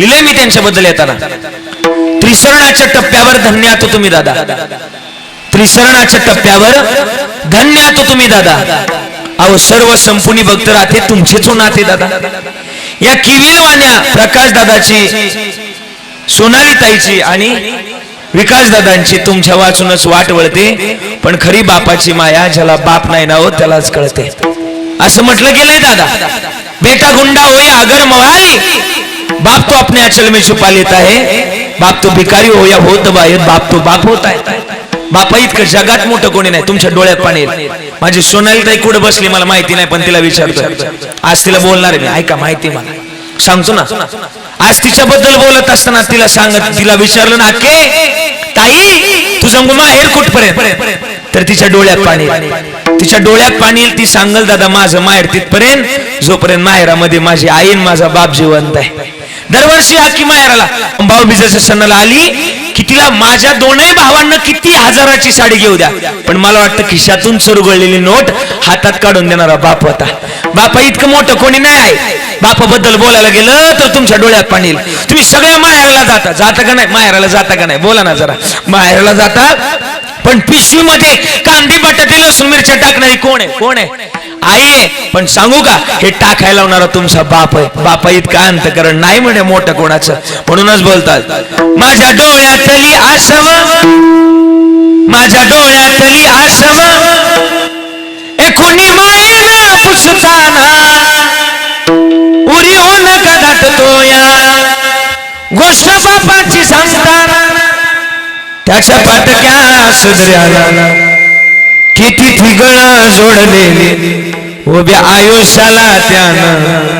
लिहिलंय मी त्यांच्याबद्दल येताना. त्रिसरणाच्या टप्प्यावर धन्यात तुम्ही दादा. त्रिसरणाच्या टप्प्यावर धन्यात तुम्ही दादा. अहो सर्व संपूर्ण भक्त राहते तुमचेच हो नाते दादा. या किवीर वाण्या प्रकाश दादाची सोनाली ताईची आणि विकास दादांची तुमच्या वाचूनच वाट वळते. पण खरी बापाची माया ज्याला बाप नाही ना हो त्यालाच कळते. असं म्हटलं गेलंय दादा. बेटा गुंडा होई आगर मवाई बाप तो अपने अचल में छुपा लेता है। बाप तो भिकारी हो या होत बाहेर बाप तो बाप होत आहे बापा इतकं जगात मोठं कोणी नाही तुमच्या डोळ्यात पाणी येईल. माझी सोनाली ताई कुठे बसली मला माहिती नाही पण तिला विचारतो आज तिला बोलणार आहे मी ऐका माहिती मला. सांगतो ना. आज तिच्याबद्दल बोलत असताना तिला सांगत तिला विचारलं ना के ताई तुझं माहेर कुठपर्यंत? तर तिच्या डोळ्यात पाणी तिच्या डोळ्यात पाणी येईल ती सांगल दादा माझं माहेर तिथपर्यंत जोपर्यंत माहेरामध्ये माझी आई माझा बाप जिवंत आहे. दरवर्षी आखी माहेराला भाऊ बिजाच्या सणाला आली की तिला माझ्या दोनही भावांना किती हजाराची साडी घेऊ द्या. पण मला वाटतं खिशातून चुरगळलेली नोट हातात काढून देणारा बाप होता. बापा इतकं मोठं कोणी नाही आहे. बापाबद्दल बोलायला गेलं तर तुमच्या डोळ्यात पाणी येईल. तुम्ही सगळ्या माहेराला जाता. जाता का नाही? माहेराला जाता का नाही? बोला ना जरा. माहेराला जाता. पण पिशवीमध्ये कांदी बटाटे लसूण मिरच्या टाकणारी कोण आहे? कोण आहे? आहे पण सांगू का हे टाकायला लावणारा तुमचा बाप आहे. बापा इतका अंतकरण नाही म्हणे मोठं कोणाचं. म्हणूनच बोलतात माझ्या डोळ्यातली आसव माझ्या डोळ्यातली आसव एकुणी मायेला पुसताना उरी होऊन दाटतो या गोष्ट बापाची सांगताना त्याच्या पाटक्या सुधऱ्याला किती थी गळ जोडलेली. उभ्या आयुष्याला त्यानं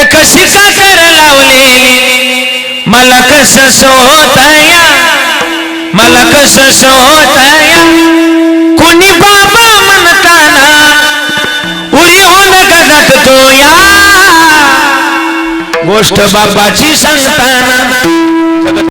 ए कशी साखर लावलेली मला कस सोताया मला कस सोताया कोणी बाबा म्हणताना उरी होऊन गदत तो या गोष्ट बाबाची सांगताना